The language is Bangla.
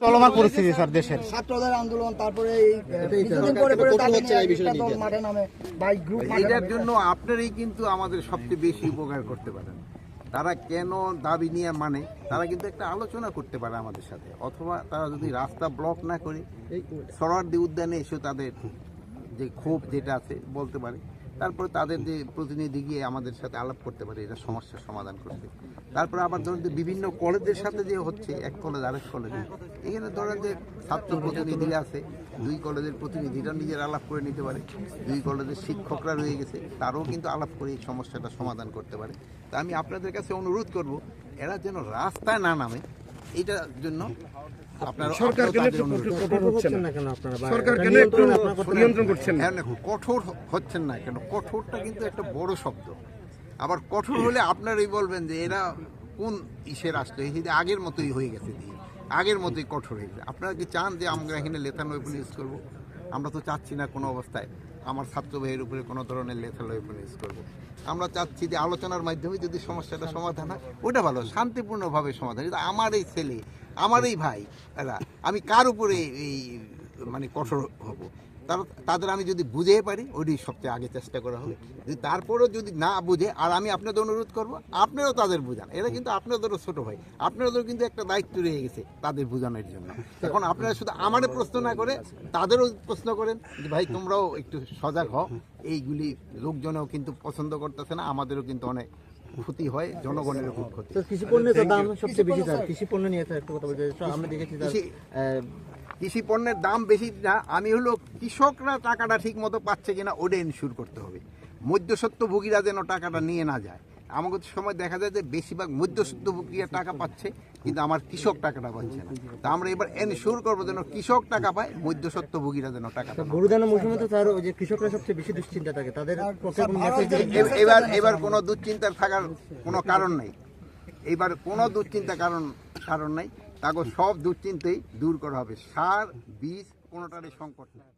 চলমান পরিস্থিতি স্যার দেশের। ছাত্রদের আন্দোলন তারপরে এই পরে পরে তাদের নিয়ে একটা দল মাঠে নামে বা গ্রুপ এটার জন্য আপনারাই কিন্তু আমাদের সবচেয়ে বেশি উপকার করতে পারেন। তারা কেন দাবি নিয়ে মানে? তারা কিন্তু একটা আলোচনা করতে পারে আমাদের সাথে। অথবা তারা যদি রাস্তা ব্লক না করে সরার্দি উদ্যানে এসে তাদের যে ক্ষোভ যেটা আছে বলতে পারে। তারপরে তাদের যে প্রতিনিধি গিয়ে আমাদের সাথে আলাপ করতে পারে এটা সমস্যার সমাধান করতে তারপরে আবার ধরুন যে বিভিন্ন কলেজের সাথে যে হচ্ছে, এক কলেজ আরেক কলেজে, এখানে ধরেন যে ছাত্র প্রতিনিধি আছে, দুই কলেজের প্রতিনিধিরা নিজের আলাপ করে নিতে পারে। দুই কলেজের শিক্ষকরা রয়ে গেছে, তারাও কিন্তু আলাপ করে এই সমস্যাটা সমাধান করতে পারে। তা আমি আপনাদের কাছে অনুরোধ করব, এরা যেন রাস্তায় না নামে, এটার জন্য সরকার কেন কঠোর হচ্ছে না কেন আপনারা সরকার কেন একটু নিয়ন্ত্রণ করছেন। না দেখো, কঠোর হচ্ছেন না কেন? কঠোরটা কিন্তু একটা বড় শব্দ। আবার কঠোর হলে আপনারাই বলবেন যে এরা কোন ইসের আসলো এই যে আগের মতোই হয়ে গেছে দিয়ে। আগের মতোই কঠোর হয়ে গেছে। আপনারা কি চান যে আমরা এখানে লেথান পুলিশ ইউজ করব? আমরা তো চাচ্ছি না কোনো অবস্থায়। আমার ছাত্র ভাইয়ের উপরে কোনো ধরনের লেখা ওয়েপন ইউজ করব। আমরা চাচ্ছি যে আলোচনার মাধ্যমে যদি সমস্যাটা সমাধান হয়, ওটা ভালো, শান্তিপূর্ণভাবে সমাধান। কিন্তু আমার এই ছেলে, আমার এই ভাই আমি কার উপরে এই মানে কঠোর হব। তার তাদের আমি যদি বুঝে পারি, ওইটাই সবচেয়ে আগে চেষ্টা করা হবে। যদি তারপরেও যদি না বুঝে, আর আমি আপনাদের অনুরোধ করব আপনারাও তাদের বুঝান। এরা কিন্তু আপনাদেরও ছোট ভাই। আপনাদেরও কিন্তু একটা দায়িত্ব রয়ে গেছে তাদের বোঝানোর জন্য। এখন আপনারা শুধু আমাদের প্রশ্ন না করে, তাদেরও প্রশ্ন করেন যে, ভাই, তোমরাও একটু সজাগ হও। এইগুলি লোকজনও কিন্তু পছন্দ করতেছে না, আমাদেরও কিন্তু অনেক ক্ষতি হয় জনগণের খুব ক্ষতি। কৃষি পণ্যের দাম সবচেয়ে বেশি স্যার কৃষি পণ্য নিয়ে স্যার একটু কথা বলতে আমরা দেখেছি কৃষি- পণ্যের দাম বেশি না আমি হলো কৃষকরা টাকাটা ঠিক মতো পাচ্ছে কিনা ওটা ইনশিওর করতে হবে। মধ্যসত্ত্বভোগীরা যেন টাকাটা নিয়ে না যায়। আমাদের সময় দেখা যায় যে বেশিরভাগ মধ্যসত্ত্বভোগীরা টাকা পাচ্ছে কিন্তু আমার কৃষক টাকাটা পাচ্ছে না। তা আমরা এবার এনশিওর করব যেন কৃষক টাকা পায় মধ্যসত্ত্বভোগীরা যেন টাকা পায়। গরুদানা মৌসুমে তো ওই যে কৃষকরা সবচেয়ে বেশি দুশ্চিন্তা থাকে তাদের এবার এবার কোনো দুশ্চিন্তার থাকার কোনো কারণ নেই। এবার কোনো দুশ্চিন্তা কারণ কারণ নেই। তাকে সব দুশ্চিন্তাই দূর করা হবে। সার বীজ কোনোটারই সংকট নেই।